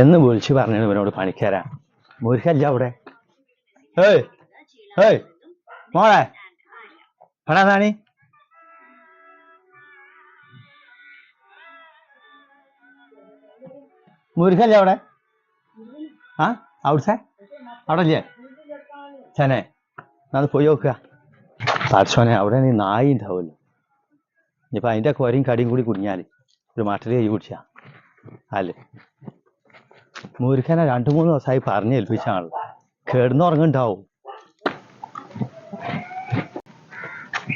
എന്ന് വിളിച്ചു പറഞ്ഞു ഇവനോട് പണിക്കാരാ. മുരുകല്ല അവിടെ? ഏയ് ഏയ് മോളെ. എടാ നാണി. അവിടെ? ആ അവിടുത്തെ അവിടെ അല്ലേ ചനെ അത് പോയി നോക്കുക. പാർശ്വനെ അവിടെ നീ നായി ഉണ്ടാവുമല്ലോ. ഇനിയിപ്പോൾ അതിന്റെ കൊരയും കടിയും കൂടി കുടുങ്ങിയാൽ ഒരു മട്ടൽ കൈ കുടിച്ചാ. അല്ലേ മുരുക്കനെ രണ്ടു മൂന്ന് ദിവസമായി പറഞ്ഞു ഏൽപ്പിച്ചാണല്ലോ. കിടന്നുറങ്ങുണ്ടാവും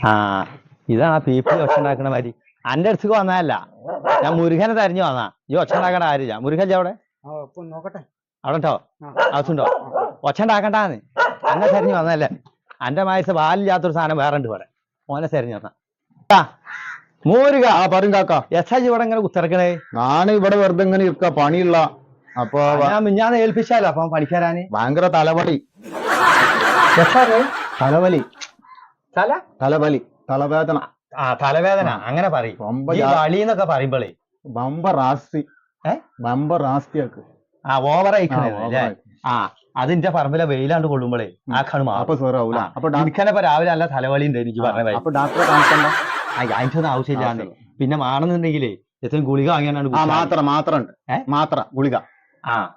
ആ ഇതാണ് ആ പീപ്പിൾ ഒച്ച ഉണ്ടാക്കണ മാതിരി. അന്റെ അടുത്തേക്ക് വന്നതല്ല. ഞാൻ മുരുകനെ തരഞ്ഞു വന്നാ. ഈ ഒച്ച ഉണ്ടാക്കണ കാര്യമില്ല മുരുകൻ അവിടെ? നോക്കട്ടെ. അവിടെ ഉണ്ടോ? അകത്തുണ്ടോ ഒച്ച ഉണ്ടാക്കണ്ടെന്ന്. അന്നെ തെരഞ്ഞു വന്നതല്ലേ. അന്റെ മായസ് പാലില്ലാത്തൊരു സാധനം വേറെ ഉണ്ട് ഇവിടെ. മോനെ തെരഞ്ഞു വന്ന. മൂരുക. ആ പറയും കാക്ക. എസ് ഐ ഇവിടെ ഇങ്ങനെ കുത്തിറക്കണേ? നാണ് ഇവിടെ വെറുതെ ഇങ്ങനെ ഇരിക്ക. പണിയുള്ള അപ്പൊ ഞാൻ മിഞ്ഞാന്ന് ഏൽപ്പിച്ചാലോ? അപ്പൊ പണിക്കാരാന് ഭയങ്കര തലവലി. തലവലി. തല? തലവലി. തലവേദന. ആ തലവേദന. അങ്ങനെ പറയും. വളി എന്നൊക്കെ പറയുമ്പോളേ. ബമ്പ റാസ്തി. ഏ? ബമ്പ റാസ്തിയാക്ക്. ആ ഓവർ ആ, അയക്കണേ ആ അതിന്റെ പറമ്പിലെ വെയിലാണ്ട് കൊള്ളുമ്പോളേ ആ കണ് അപ്പൊ സോറാവൂല അപ്പൊ ഡാ- എനിക്കെന്നെ രാവിലെ നല്ല തലവലി ഉണ്ട് എനിക്ക് പറഞ്ഞ. അപ്പൊ ഡാക്ടറെ കാണിക്കണ്ട. ആ, അതിന്റൊന്നും ആവശ്യമില്ലാന്ന് പിന്നെ മാണെന്നുണ്ടെങ്കിലേ എത്രയും ഗുളിക വാങ്ങിയാണ് മാത്രം മാത്രം ഉണ്ട്? മാത്ര ഗുളിക. ആ.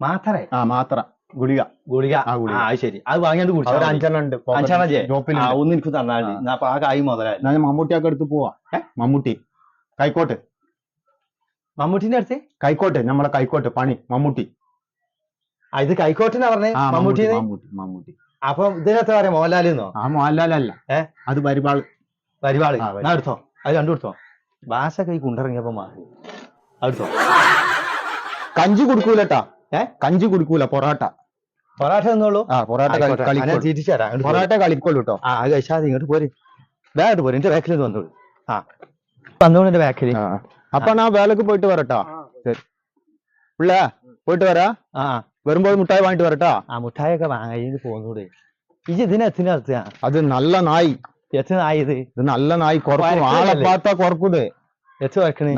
മാത്രേ ആ മാത്ര ഗുളിക. ഗുളിക. ആ, ഗുളിക. ആ അത് ശരി. അത് വാങ്ങിയാണ്ട് ഒരു അഞ്ചെണ്ണം ഉണ്ട് ആ ഒന്ന് എനിക്ക് തന്നാൽ മതി. ആ. എന്നാ അപ്പൊ ആ കായ് മുതലായി. ഞാൻ മമ്മൂട്ടിയൊക്കെ എടുത്ത് പോവാ. ഏ? മമ്മൂട്ടി. കൈക്കോട്ട്. മമ്മൂട്ടിന്റെ അടുത്ത്? കൈക്കോട്ട്. നമ്മളെ കൈക്കോട്ട്. പണി. മമ്മൂട്ടി. ആ ഇത് കൈക്കോട്ടിനാ പറഞ്ഞേ? ആ മമ്മൂട്ടി മമ്മൂട്ടി മമ്മൂട്ടി. അപ്പൊ ഇതിനകത്ത് പറയാം? മോഹൻലാലിന്നോ ആ മോഹൻലാലല്ല. ഏ? അത് പരിപാടി ആ, പരിപാടി. എന്നാ എടുത്തോ? അത് രണ്ടു എടുത്തോ ഭാഷ കൈ കൊണ്ടിറങ്ങിയപ്പോ മാറി. അടുത്തോ കഞ്ചി കുടിക്കൂലട്ടാ. ഏ? കഞ്ചി കുടിക്കൂല പൊറാട്ട. പൊറാട്ട തന്നോളൂ. ആ പൊറാട്ട തിരിച്ചു തരാം പൊറോട്ട കളിക്കോളൂ കേട്ടോ ആ അത് കഴിച്ചാൽ മതി ഇങ്ങോട്ട് പോര്. വേഗം പോര് എന്റെ ബാക്കിൽ വന്നോളൂ. ആ. വന്നോളൂ എന്റെ ബാക്കിൽ ആ അപ്പൊ ഞാൻ വേലക്ക് പോയിട്ട് വരട്ടാ. ശരി. പിള്ളേ പോയിട്ട് വരാ. ആ വരുമ്പോൾ മുട്ടായി വാങ്ങിട്ട് വരട്ടാ. ആ മുട്ടായൊക്കെ വാങ്ങി പോന്നൂടെ. ഇജ് ഇതിന് എത്തിന് നിർത്തുക അത് നല്ല നായി. എത്ര ആയത് ഇത് നല്ല നായി. കുറക്കും. ആളെ പാത്താ വരക്കണേ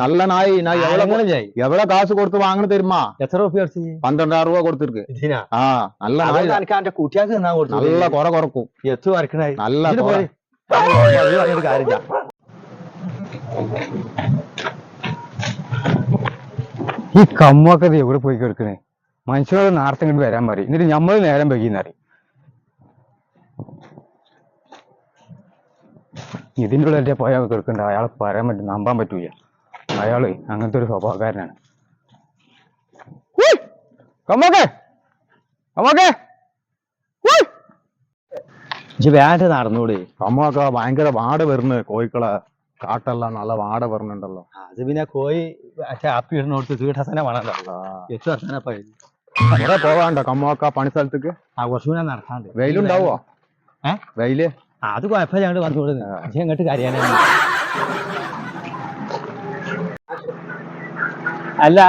நல்ல நாய் நான் எவ்வளவு எவ்வளவு காசு கொடுத்து வாங்கினு தெரியுமா எத்தனை ரூபாய் அடிச்சு பன்னெண்டாயிரம் ரூபாய் கொடுத்துருக்கு நல்ல நாய் എനിക്ക് കൂട്ടിയാക്ക് നല്ല കൊറ കുറക്കും. എത്തു വരക്കണേ നല്ല കാര്യമില്ല. ഈ കമ്മൊക്കെ എവിടെ പോയി കിടക്കണേ? മനുഷ്യരോട് നേരത്തെ ഇങ്ങോട്ട് വരാൻ പറയും. എന്നിട്ട് നമ്മൾ നേരം വൈകിയെന്നറിയും ഇതിന്റെ ഉള്ളിൽ പോയാൽ കേൾക്കണ്ട. അയാളെ പറയാൻ പറ്റും നമ്പാൻ പറ്റൂല. അയാൾ അങ്ങനത്തെ ഒരു സ്വഭാവക്കാരനാണ്. വേണ്ട നടന്നൂടെ കമ്മൊക്കെ ഭയങ്കര വാട വരുന്നു കോഴിക്കളെ കാട്ടെല്ലാം നല്ല വാട വരുന്നുണ്ടല്ലോ അത് പിന്നെ കോഴി മറ്റേ ആപ്പി ഇടുന്നോടത്ത് തീട്ടസനെ വേണമല്ലോ എത്ര വർഷനപ്പ കുറെ പോവാണ്ടോ കമ്മൊക്കെ പണി സ്ഥലത്തേക്ക്? ആ കുറച്ചുകൂടെ നടക്കാണ്ട് വെയിലുണ്ടാവോ? ഏ? വെയിൽ? അത് കുഴപ്പമില്ല ഞങ്ങൾ പറഞ്ഞു കൊടുക്കുന്നത് പക്ഷെ ഇങ്ങോട്ട് കരയാനാണ് അല്ല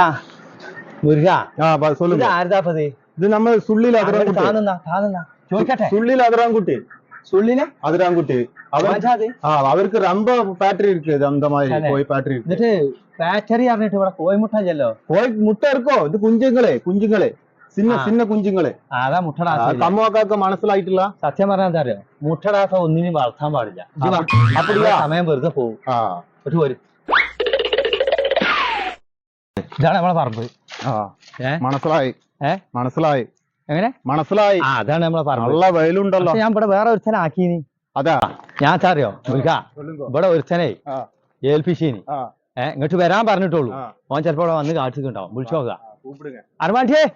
മുരുക. ഇത് നമ്മൾ സുള്ളിൽ ചോദിക്കട്ടെ. സുള്ളിൽ അതിരാൻകുട്ടി അവർക്ക് റംബ ഫാക്ടറി ഇരിക്കും അന്ത കോഴി ഫാക്ടറി എന്നിട്ട് അറിഞ്ഞിട്ട് ഇവിടെ കോഴി മുട്ട കോഴി മുട്ട ഇറക്കോ ഇത് കുഞ്ഞുങ്ങളെ കുഞ്ഞുങ്ങളെ ചിന്ന ചിന്ന കുഞ്ഞുങ്ങളെ അതാ മുട്ടടാസം അമ്മക്കാർക്ക് മനസ്സിലായിട്ടില്ല? സത്യം പറഞ്ഞാൽ എന്താ അറിയാം? മുട്ടടാസം ഒന്നിനും വളർത്താൻ പാടില്ല. അപ്പൊ സമയം വെറുതെ പോകും വരും. ഇതാണ് നമ്മളെ പറമ്പ്. മനസ്സിലായി. ഏ? മനസ്സിലായി. എങ്ങനെ? മനസ്സിലായി. അതാണ് നമ്മളെ പറമ്പ്. ഞാൻ ഇവിടെ വേറെ ഒരുത്തനെ ആക്കീനി. അതാ. ഞാൻ അറിയോ? ഇവിടെ ഒരുത്തനെ ഏൽപ്പിച്ചീനി. ഏഹ് ഇങ്ങോട്ട് വരാൻ പറഞ്ഞിട്ടുള്ളൂ. ഓൻ ചിലപ്പോ വന്ന് കാട്ടിട്ടുണ്ടാവും വിളിച്ചു നോക്കുക. അരമാണ്ടിയേ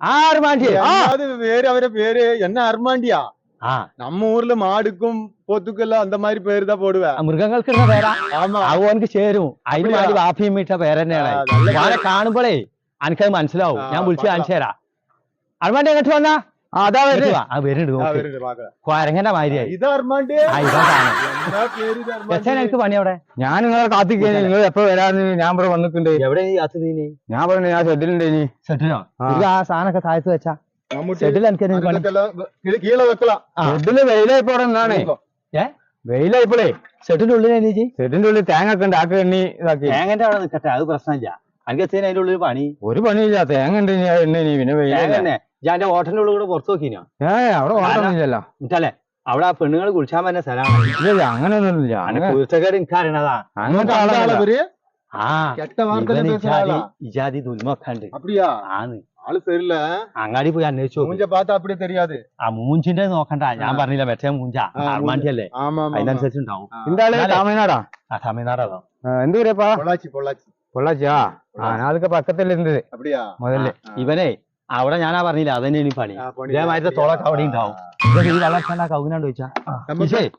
അറുമാണ്ടിയേ ആ അറുമാണ്ടിയേ ആ அது பேரு அவர பேரு என்ன அர்மாண்டியா ആ நம்ம ஊர்ல மாடுக்கும் போத்துக்கெல்லாம் அந்த மாதிரி பேரு தான் போடுவேன் മൃഗങ്ങൾക്ക് ഇടുന്ന പേരാ ஆமா അത് ഓനക്ക് ചേരും അതിന് அப்படியா? വേണ്ടി വാപ്പിയും ഇട്ട പേരെന്നെയാണ് ആ, നല്ല ഞാനെ കാണുമ്പോഴേ എനിക്കത് മനസ്സിലാവും ആ, ഞാൻ വിളിച്ച് பார்க்கலாம். കാണിച്ചു തരാം അറുമാണ്ടി എങ്ങോട്ട് വന്നാ ആ, അതാ വരുക ആ വരുന്നുണ്ട് കൊരങ്ങന്റെ മാതിരിയായി ഇത് അർമാണ്ടി എനിക്ക് പണി അവിടെ? ഞാൻ നിങ്ങളെ കാത്തിക്കുന്നു നിങ്ങൾ എപ്പോ വരാന്ന് ഞാൻ ഇവിടെ വന്നിട്ടുണ്ട്. എവിടെ കാത്തുതീനി ഞാൻ പറഞ്ഞു ഞാൻ ഷെഡിലുണ്ട് ഇനി. ഷെഡിലോ? ആ. സാധനമൊക്കെ താഴ്ത്തു വെച്ചാ. ഷെഡിൽ എനിക്ക് ഷെഡിൽ വെയിലായിപ്പോ അവിടെ നിന്നാണ് ഏഹ് വെയിലായിപ്പോളേ. ഷെഡിന്റെ ഉള്ളിലാണ് ഷെഡിന്റെ ഉള്ളിൽ തേങ്ങ ഒക്കെ ഉണ്ട് ആക്കി എണ്ണി ഇതാക്കി. തേങ്ങന്റെ അവിടെ നിൽക്കട്ടെ അത് പ്രശ്നമില്ല. അനക്ക് എത്തിയാൽ അതിന്റെ ഉള്ളിൽ പണി. ഒരു പണിയില്ല തേങ്ങ ഉണ്ട് എണ്ണി പിന്നെ വെയിലല്ലേ. ഞാൻ എന്റെ ഓട്ടന്റെ ഉള്ളിൽ കൂടെ പുറത്തു നോക്കിനാ? ഏ അവിടെ ഓട്ടൊന്നുമില്ലല്ലോ എന്നിട്ടല്ലേ അവിടെ ആ കുളിച്ചാൻ പറ്റുന്ന സ്ഥലമാണ്. ഇല്ല അങ്ങനെയൊന്നുമില്ല കുളിച്ചക്കാർ എനിക്ക് അറിയണതാ. അങ്ങനത്തെ ആളാണ് അവർ ആ ഇജാതി ദുൽമക്കാണ്ട് അപ്പടിയാ? ആണ്. ആൾ തരില്ല അങ്ങാടി പോയി അന്വേഷിച്ചു മൂഞ്ച പാത്ത അപ്പടി തരിയാതെ. ആ മൂഞ്ചിന്റെ നോക്കണ്ട. ഞാൻ പറഞ്ഞില്ല മറ്റേ മൂഞ്ച. അർമാണ്ടി അല്ലേ അതിനനുസരിച്ച് ഉണ്ടാവും. എന്താണ് തമിഴ്നാടാ? ആ തമിഴ്നാടാണോ എന്ത് പറയാ പൊള്ളാച്ചി പൊള്ളാച്ചി. പൊള്ളാച്ചിയാ ആ. ആൾക്ക് പക്കത്തിലിരുന്നത്. മുതൽ. ഇവനെ അവിടെ ഞാനാ പറഞ്ഞില്ല അതന്നെ ഇനി പണി. ഇതേമാതിരി തോളൊക്കെ അവിടെ ഉണ്ടാവും. ഇതൊക്കെ ഈ വെള്ളക്കാണ്ട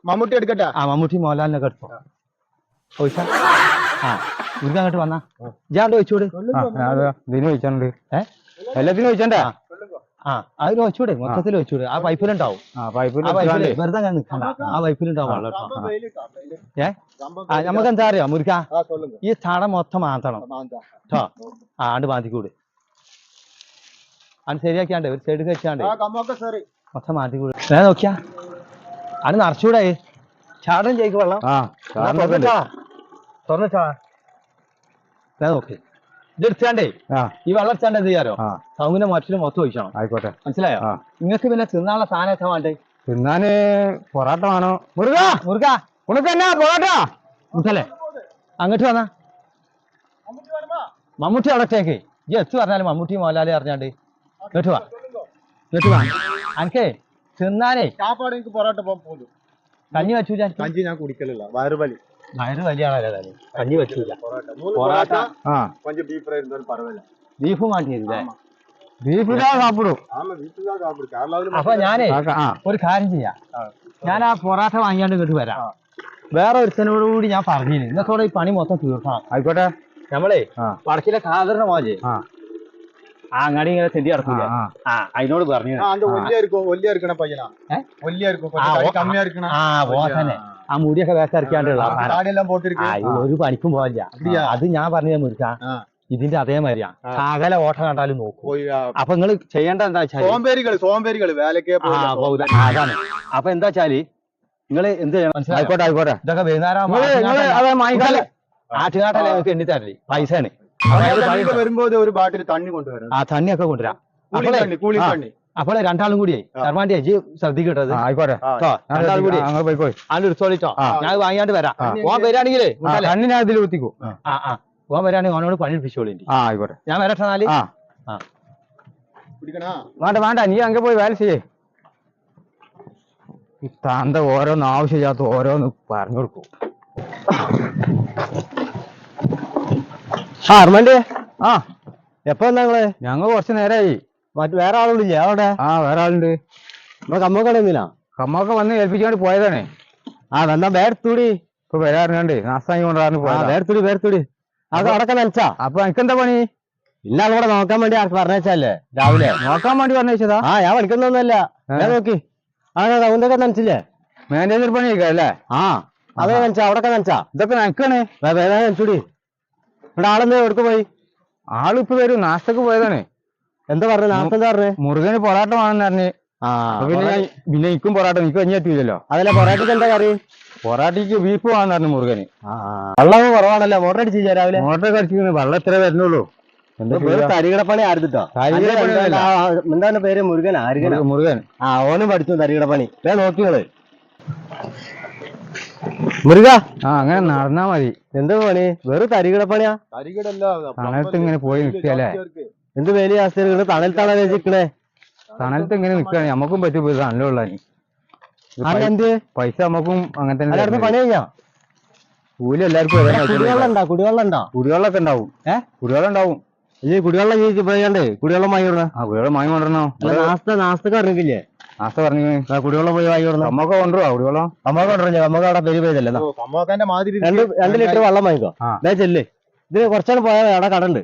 മമ്മൂട്ടി എടുക്കട്ടെ? ആ മമ്മൂട്ടി മോഹൻലാലിനൊക്കെ എടുത്തോ? ചോദിച്ചാ? ആ ഇവർക്ക് അങ്ങോട്ട് വന്നാ. ഇജാണ്ട് ചോദിച്ചോട്? ഇതിന് എല്ലാത്തിനും ചോദിച്ചാ ആ. അതിൽ വെച്ചൂടെ മൊത്തത്തിൽ വെച്ചൂടെ ആ പൈപ്പിലുണ്ടാവും വെറുതെ ആ പൈപ്പിലുണ്ടാവും വെള്ളം. ഏ? നമുക്ക് എന്താ അറിയാം മുരുക്ക ഈ സ്ഥലം മൊത്തം മാന്തണം. ആ ആണ്ട് മാന്തിക്കൂടെ. അത് ശരിയാക്കിയാണ്ട് ഒരു സൈഡ് വെച്ചാണ്ട്. മൊത്തം മാറ്റി കൂടും. ഞാൻ നോക്കിയാ. അത് നിറച്ചൂടെ ചാടൻ ജയിക്ക് വെള്ളം. തുറന്നിട്ടാ? ഞാൻ നോക്കി. ഇതെടുത്താണ്ടേ? ഈ വെള്ളം എടുത്താണ്ട് എന്ത് ചെയ്യാറോ സൗങ്ങിന്റെ മറ്റൊരു മൊത്തം ഒഴിക്കണം ആയിക്കോട്ടെ. മനസ്സിലായോ? നിങ്ങൾക്ക് പിന്നെ തിന്നാനുള്ള സാധനമൊക്കെ വേണ്ടേ? തിന്നാന് പൊറാട്ട വേണോ. മുറുക മുറുക ഉണക്ക് തന്നെ പൊറാട്ട! മനസ്സിലേ അങ്ങോട്ട് വന്നാ. മമ്മൂട്ടി അടച്ചേക്ക് ജി എത്ത് പറഞ്ഞാലും മമ്മൂട്ടി മോലാലി അറിഞ്ഞാണ്ട്. ഇങ്ങോട്ട് വാ ഇങ്ങോട്ട് വാ അനക്കേ എനിക്ക് പൊറോട്ട പോകും കഞ്ഞി വെച്ചൂല കഞ്ഞി ഞാൻ കുടിക്കലില്ല. വയറുവലി വയറുവലിയാണല്ലോ കാര്യം കഞ്ഞി വെച്ചൂല. പൊറോട്ട. ആ. കൊഞ്ചം ബീഫ് ഫ്രൈ ഇരുന്നാലും പറവല്ല. ബീഫ് മാറ്റിയല്ലേ ബീഫിലാ സാപ്പിടും. അപ്പൊ ഞാനേ ഒരു കാര്യം ചെയ്യാം. ഞാൻ ആ പൊറാട്ട വാങ്ങിയാണ്ട് ഇങ്ങോട്ട് വരാം. വേറെ ഒരുത്തനോട് കൂടി ഞാൻ പറഞ്ഞില്ലേ ഇന്നത്തോടെ ഈ പണി മൊത്തം തീർക്കണം. ആയിക്കോട്ടെ. നമ്മളെ പടക്കിലെ കാതറിനെ മോജെ ആ അങ്ങാടി ഇങ്ങനെ തെന്തി നടക്കൂല. ആ അതിനോട് പറഞ്ഞു. ആ മുടിയൊക്കെ വേസ്റ്റിറക്കിയാണ്ടുള്ള ഒരു പണിക്കും പോവില്ല അത് ഞാൻ പറഞ്ഞ മുരുക്കാ ഇതിന്റെ അതേമാതിരിയാ. സകല ഓട്ടം കണ്ടാലും നോക്കൂ. അപ്പൊ നിങ്ങൾ ചെയ്യേണ്ട എന്താ വെച്ചാൽ സോംബേരികൾ അതാണ്. അപ്പൊ എന്താ വെച്ചാൽ നിങ്ങൾ എന്ത് ചെയ്യണം? ആയിക്കോട്ടെ ആയിക്കോട്ടെ. ഇതൊക്കെ വരുന്നാരാ ആറ്റുകാട്ടല്ലേ എണ്ണിത്തരല്ലേ ആണ് വരുമ്പോ ഒരു ബാട്ടിൽ തണ്ണി കൊണ്ടുവരാം ആ തണ്ണിയൊക്കെ കൊണ്ടുവരാം. അപ്പോൾ രണ്ടാളും കൂടിയായി ശർമാന്റെ അജി ശ്രദ്ധിക്കട്ടത് ആയിക്കോട്ടെ. രണ്ടാളും കൂടി. പോയിക്കോ അതിൽ എടുത്തോളിച്ചോ ഞാൻ വാങ്ങിയാണ്ട് വരാം. ഓൻ വരാണെങ്കിലേ കണ്ണിനകത്തിൽ കുത്തിക്കോ. ആ ആ ഓൻ വരാണെങ്കിൽ ഓനോട് പണി പിടിച്ചോളി ആ ആയിക്കോട്ടെ. ഞാൻ വരട്ടെ നാല് ആ. വേണ്ട വേണ്ട. നീ അങ്ങ് പോയി വേല ചെയ്യേ. താന്ത ഓരോന്ന് ആവശ്യമില്ലാത്ത ഓരോന്ന് പറഞ്ഞു കൊടുക്കും. ആ ആ. എപ്പോ ഞങ്ങൾ നിങ്ങൾ? ഞങ്ങൾ കുറച്ച് നേരമായി മറ്റു വേറെ ആളുകളില്ലേ അവിടെ ആ വേറെ ആളുണ്ട്. നമ്മളെ കമ്മക്കടന്നില്ല കമ്മൊക്കെ വന്ന് ഏൽപ്പിക്കാണ്ട് പോയതാണ്. ആ എന്നാ വേർത്തൂടി ഇപ്പൊ വരാറുണ്ട് നാസ്താങ്ങി കൊണ്ടുവരാന്ന് ആ പോയതാ. വേർത്തൂടി വേർത്തൂടി അത് അടക്ക നനച്ചാ? അപ്പൊ എനിക്ക് എന്താ പണി? ഇല്ല അതുകൂടെ നോക്കാൻ വേണ്ടി ആർക്ക് പറഞ്ഞേച്ചല്ലേ രാവിലെ. നോക്കാൻ വേണ്ടി പറഞ്ഞാ ആ ഞാൻ പഠിക്കുന്നൊന്നല്ല ഞാൻ നോക്കി. ആ കൗന്തൊക്കെ നനച്ചില്ലേ? മാനേജർ പണി അല്ലേ? ആ അതെ നനച്ചാ അവിടെ നനച്ചാ. ഇതൊക്കെ നനക്കാണ്. വേറെ നനച്ചൂടി. ഇവിടെ ആളെന്താ എവിടെ പോയി? ആളിപ്പോ വരും നാസ്തക്ക് പോയതാണ്. എന്താ പറഞ്ഞു നാളത്തെ എന്താ പറഞ്ഞു? മുറുകന് പൊറാട്ട വേണമെന്ന് പറഞ്ഞ്. ആ പിന്നെ ഞാൻ പിന്നെ എനിക്കും പൊറാട്ട എനിക്ക് കഞ്ഞി പറ്റൂലല്ലോ അതല്ല പൊറാട്ടയ്ക്ക് എന്താ കറി? പൊറാട്ടയ്ക്ക് ബീഫ് വേണമെന്ന് പറഞ്ഞു മുറുകന് വെള്ളം കുറവാണല്ലോ മോട്ടർ അടിച്ച് രാവിലെ. മോട്ടർ കടിച്ചിരുന്നു വെള്ളം എത്ര വരുന്നുള്ളൂ. എന്താ ചെയ്യാ? തരികിടപ്പണി ആയിരുന്നിട്ടോ. എന്താണ് പേര്? മുരുകൻ ആരുകന മുരുകൻ. ആ ഓനും പഠിച്ചു തരികിടപ്പണി. വേ നോക്കിയോൾ മുരുക. ആ അങ്ങനെ നടന്നാ മതി. എന്ത് പണി? വെറും തരികിടപ്പണിയാ പണിയാ? തണലത്ത് ഇങ്ങനെ പോയി നിൽക്കല്ലേ എന്ത് വേലി അവസ്ഥ തണൽ വെച്ചിക്കണേ തണലത്ത് ഇങ്ങനെ നിക്കണേ നമുക്കും പറ്റി പോയി തണലുള്ള എന്ത്? പൈസ നമ്മക്കും അങ്ങനെ തന്നെ പണി. കഴിഞ്ഞാ? കൂലി എല്ലാവർക്കും കുടിവെള്ളം. ഉണ്ടോ? കുടിവെള്ളം ഉണ്ടോ? കുടിവെള്ളമൊക്കെ ഉണ്ടാവും. ഏഹ് കുടിവെള്ളം ഉണ്ടാവും. ഈ കുടിവെള്ളം ചോദിച്ചു പോയാണ്ടേ കുടിവെള്ളം വാങ്ങി വിടണം ആ കുടിവെള്ളം വാങ്ങി കൊണ്ടുവരണോ? നാസ്ത നാസ്തക്കാർക്കില്ലേ നാസ്ത പറഞ്ഞു കുടിവെള്ളം പോയി വാങ്ങി വിടണം നമ്മക്ക് കൊണ്ടുപോവാ കുടിവെള്ളം? അമ്മ കൊണ്ടുവരും. നമുക്ക് അവിടെ പെരി പെയ്തല്ലേ രണ്ട് രണ്ട് ലിറ്റർ വെള്ളം വാങ്ങിക്കോ. ദേ ചെല്ലേ. ഇത് കുറച്ചാണ് പോയാൽ അവിടെ കടണ്ട്.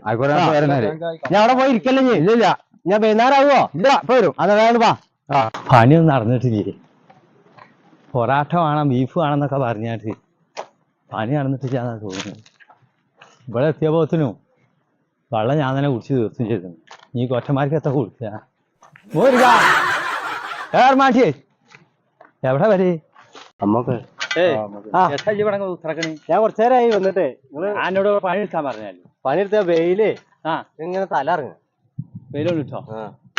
ഞാൻ അവിടെ പോയി ഇരിക്കല്ലേ നീ ഇല്ലില്ല. ഞാൻ വൈകുന്നേരം ആവുമോ ഇല്ല ഇപ്പൊ വരും. അത് വേണം വാ. ആ. പണിയൊന്നും നടന്നിട്ടില്ലേ? പൊറാട്ട വേണം ബീഫ് വേണമെന്നൊക്കെ പറഞ്ഞാട്ട്. പണി നടന്നിട്ടില്ലാന്നാ തോന്നുന്നത് ഇവിടെ എത്തിയപ്പോത്തിനും വെള്ളം ഞാൻ തന്നെ കുടിച്ച് തീർത്തും ചെയ്തു. നീ കൊറ്റമാർക്ക് എത്ര കുടിച്ചാ മാറ്റിയേ എവിടെ വരെ അമ്മക്ക് ഞാൻ കുറച്ചേരായി വന്നിട്ട് എന്നോട് പണി എടുക്കാൻ പറഞ്ഞാല് പണിയെടുത്ത വെയില് ആ ഇങ്ങനെ തല ഇറങ്ങും വെയിലും കിട്ടോ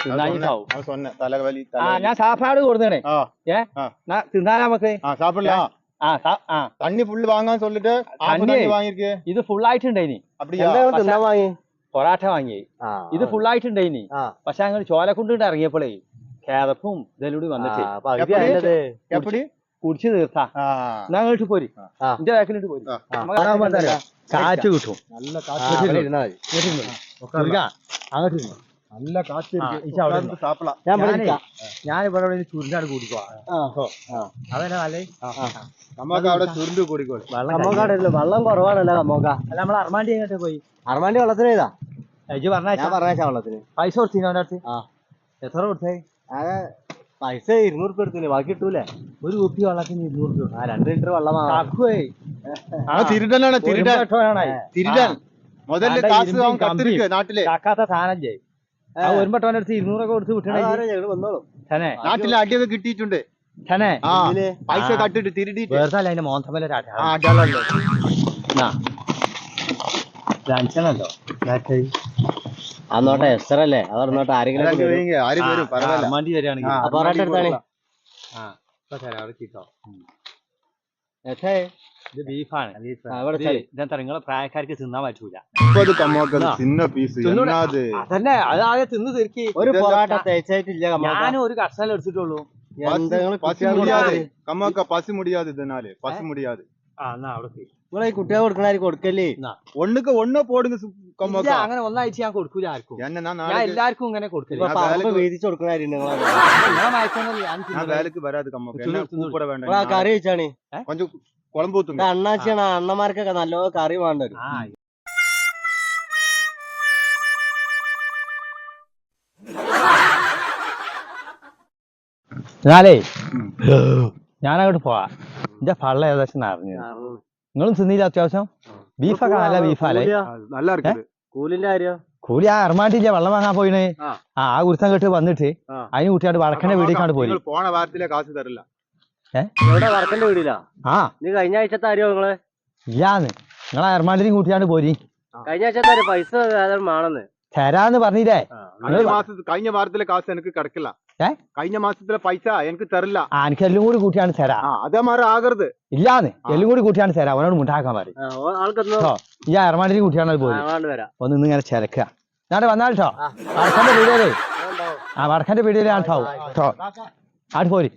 തിന്നായിട്ടാവും അവൻ சொன்ன തലവലി ആ ഞാൻ സാപ്പാട് കൊടുത്തേ ആ ഏ ആ. എന്നാ തിന്നാ നമുക്ക് ആ சாப்பிடலாம் ആ സാ- ആ தண்ணி ஃபுல் வாங்கான்னு சொல்லிட்டு ஆஃப் தண்ணி? தண்ணி வாங்கிருக்கு ഇത് ഫുൾ ആയിട്ടുണ്ടായിനി அப்படியா എന്താ നിങ്ങള് തിന്നാൻ വാങ്ങി പൊറാട്ട വാങ്ങി ആ ഇത് ഫുൾ ആയിട്ടുണ്ടായിനി ആ പക്ഷെ അങ്ങോട്ട് ചോലക്കുണ്ടിട്ട് ഇറങ്ങിയപ്പോഴേ കാരപ്പും ഇതിലൂടെ വന്നിട്ട് കുടിച്ചു തീർത്താ. എന്നാട്ട് പോരി. എന്റെ ബാക്കിലിട്ട് പോരി. കാറ്റ് കിട്ടും. നല്ല കാറ്റ് അങ്ങോട്ട് നല്ല കാറ്റ് ഞാൻ ഞാൻ ഇവിടെ ചുരുണ്ടാണ് കൂടിക്കോട്ടെ അല്ലേ അവിടെ വെള്ളം കുറവാണല്ലോ കമ്മോക്ക അല്ല നമ്മൾ അർമാണ്ടി എങ്ങോട്ട് പോയി? അർമാണ്ടി വെള്ളത്തിന് ഏതാ പറഞ്ഞ ഞാൻ പറഞ്ഞേക്കാം വെള്ളത്തിന്. പൈസ കൊടുത്തിനോ അവന്റെ എത്ര കൊടുത്തേ? പൈസ ഇരുന്നൂറ് ഉറുപ്പ് എടുത്തില്ലേ? ബാക്കി കിട്ടൂലേ? ഒരു കുപ്പി വെള്ളത്തിന് ഇരുന്നൂറ് ഉറുപ്പ് ആ രണ്ട് ലിറ്റർ വെള്ളമാണ് ആ ഒരു വട്ടവന്റെ അടുത്ത് ഇരുന്നൂറൊക്കെ കൊടുത്ത് വിട്ടണേ. വന്നോളും. നാട്ടിലെ കിട്ടിയിട്ടുണ്ട്. പൈസ കട്ടിട്ട് തിരുടിട്ട്. അതിന്റെ മോന്തമല ടെൻഷനല്ലോ അന്നോട്ടെ എസ്റ്റർ അല്ലേ? ആരെങ്കിലും പൊറോട്ട എടുത്താണ്? ഇത് ബീഫാണ്. നിങ്ങളെ പ്രായക്കാർക്ക് തിന്നാൻ പറ്റൂല. അതന്നെ അത് ആകെ തിന്ന് തീർക്കി. ഒരു? പൊറോട്ട തേച്ചായിട്ടില്ല കമ്മോക്ക. ഞാനും ഒരു കഷ്ണം എടുത്തിട്ടുള്ളൂ. എന്താ മുടിയാതെ പசி കുട്ടികൾക്ക് ആ അവിടെ ആര് കൊടുക്കല്ലേ? അങ്ങനെ ഒന്നായിട്ട് ഞാൻ കൊടുക്കൂല ആർക്കും. ഞാൻ എല്ലാവർക്കും ഇങ്ങനെ കൊടുക്കില്ല കറി അണ്ണാച്ചിയാണ് അണ്ണന്മാർക്കൊക്കെ നല്ല കറി വേണ്ട ഞാനേ ഞാനങ്ങോട്ട് പോവാ. എന്റെ പള്ള ഏകദേശം നിറഞ്ഞു. നിങ്ങളും തിന്നില്ല അത്യാവശ്യം? ബീഫൊക്കെ നല്ല ബീഫാലേ നല്ല കൂലിന്റെ കാര്യം? കൂലി ആ എറമാട്ടില്ല വെള്ളം വാങ്ങാൻ പോയിന്. ആ. ആ കുരുത്തം കേട്ട് വന്നിട്ട് അതിന് കുട്ടിയാട് വടക്കന്റെ വീടിക്കാണ്ട് പോയി. പോണ വാരത്തിലെ കാശ് തരില്ല. വടക്കന്റെ വീടിലാ? ആ. നീ കഴിഞ്ഞ ആഴ്ച ആരോ നിങ്ങൾ? ഇല്ലാന്ന്. നിങ്ങളെ എറമാട്ടിനും കൂട്ടിയാണ്ട് പോരി. കഴിഞ്ഞ ആഴ്ച ആഴ്ചത്തെ പൈസ തരാന്ന് പറഞ്ഞില്ലേ? കഴിഞ്ഞ വാരത്തിലെ കാശ് എനിക്ക് കിടക്കില്ല. കഴിഞ്ഞ മാസത്തിലെ പൈസ എനിക്ക് തരില്ല. എനിക്ക് എല്ലാം കൂടി കൂട്ടിയാണ് തരാ. അതേ മാറി ആകരുത്. ഇല്ലാന്ന്. എല്ലാം കൂടി കൂട്ടിയാണ് തരാ. അവനോട് മുണ്ടാക്കാൻ പറയും. ഈ എറമാട്ടിലും കൂട്ടിയാണ് വരാം. ഒന്ന് ഇങ്ങനെ ചെലക്ക ഞാൻ വന്നാട്ടോ വടക്കന്റെ വീഡിയോയിലേ ആ വടക്കന്റെ വീഡിയോ കേട്ടോ കേട്ടോ ആട് പോരി.